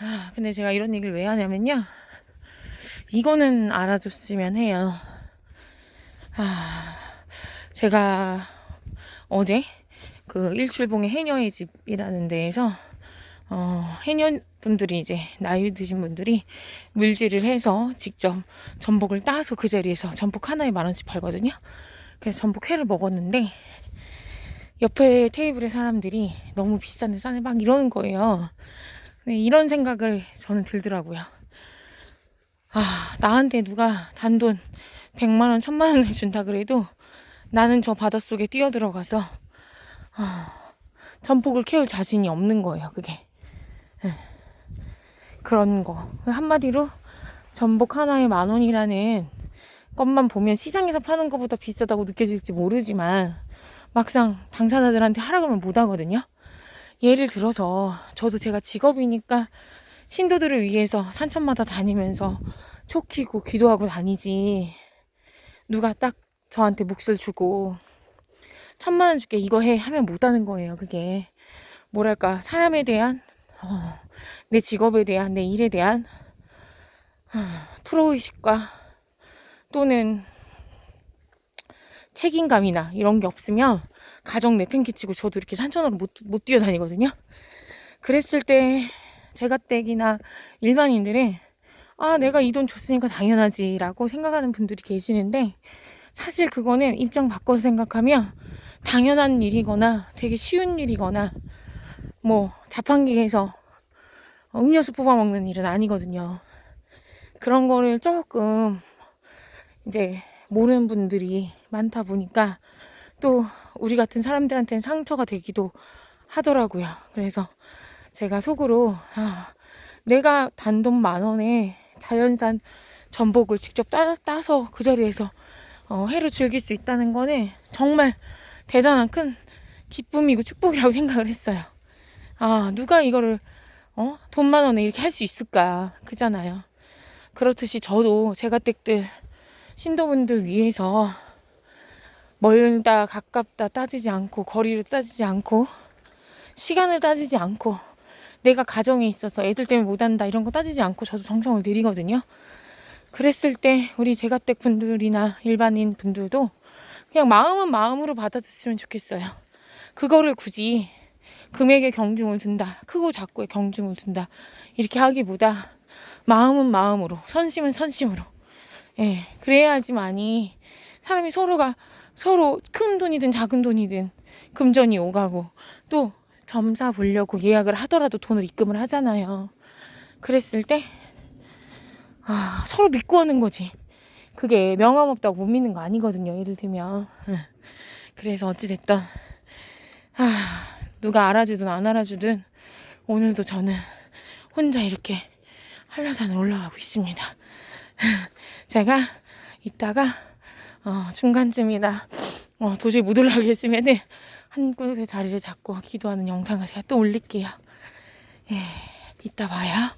아, 근데 제가 이런 얘기를 왜 하냐면요. 이거는 알아줬으면 해요. 아, 제가 어제 그 일출봉의 해녀의 집이라는 데에서 어, 해녀 분들이 이제 나이 드신 분들이 물질을 해서 직접 전복을 따서 그 자리에서 전복 하나에 만 원씩 팔거든요. 그래서 전복 회를 먹었는데 옆에 테이블의 사람들이 너무 비싼데 싸네 막 이러는 거예요. 근데 이런 생각을 저는 들더라고요. 아, 나한테 누가 단돈 100만 원, 1000만 원을 준다 그래도 나는 저 바닷속에 뛰어들어가서 아, 전복을 캐올 자신이 없는 거예요, 그게. 예. 그런 거. 한마디로 전복 하나에 만 원이라는 것만 보면 시장에서 파는 것보다 비싸다고 느껴질지 모르지만 막상 당사자들한테 하라 그러면 못 하거든요. 예를 들어서 저도 제가 직업이니까 신도들을 위해서 산천마다 다니면서 초 키고 기도하고 다니지. 누가 딱 저한테 몫을 주고 천만 원 줄게 이거 해 하면 못 하는 거예요. 그게 뭐랄까 사람에 대한 어, 내 직업에 대한 내 일에 대한 어, 프로의식과 또는 책임감이나 이런 게 없으면 가정 내팽개치고 저도 이렇게 산천으로 못, 못 뛰어다니거든요. 그랬을 때 제가댁이나 일반인들은 아 내가 이 돈 줬으니까 당연하지라고 생각하는 분들이 계시는데 사실 그거는 입장 바꿔서 생각하면 당연한 일이거나 되게 쉬운 일이거나 뭐 자판기에서 음료수 뽑아 먹는 일은 아니거든요. 그런 거를 조금 이제 모르는 분들이 많다 보니까 또 우리 같은 사람들한테는 상처가 되기도 하더라고요. 그래서 제가 속으로 아, 내가 단돈 만 원에 자연산 전복을 직접 따, 따서 그 자리에서 어, 회로 즐길 수 있다는 거는 정말 대단한 큰 기쁨이고 축복이라고 생각을 했어요. 아, 누가 이거를 어? 돈만 원에 이렇게 할 수 있을까? 그잖아요. 그렇듯이 저도 제가 댁들 신도분들 위해서 멀다 가깝다 따지지 않고 거리를 따지지 않고 시간을 따지지 않고 내가 가정에 있어서 애들 때문에 못한다 이런 거 따지지 않고 저도 정성을 들이거든요. 그랬을 때 우리 제가댁 분들이나 일반인 분들도 그냥 마음은 마음으로 받아줬으면 좋겠어요. 그거를 굳이 금액에 경중을 둔다. 크고 작고에 경중을 둔다. 이렇게 하기보다 마음은 마음으로, 선심은 선심으로. 예, 그래야지만이 사람이 서로가 서로 큰 돈이든 작은 돈이든 금전이 오가고 또 점사 보려고 예약을 하더라도 돈을 입금을 하잖아요. 그랬을 때 아, 서로 믿고 하는 거지. 그게 명함 없다고 못 믿는 거 아니거든요. 예를 들면. 예. 그래서 어찌됐든 아, 누가 알아주든 안 알아주든 오늘도 저는 혼자 이렇게 한라산을 올라가고 있습니다. 제가 이따가 어, 중간쯤이다 어, 도저히 못 올라가겠으면은 한 곳에 자리를 잡고 기도하는 영상을 제가 또 올릴게요. 예, 이따 봐요.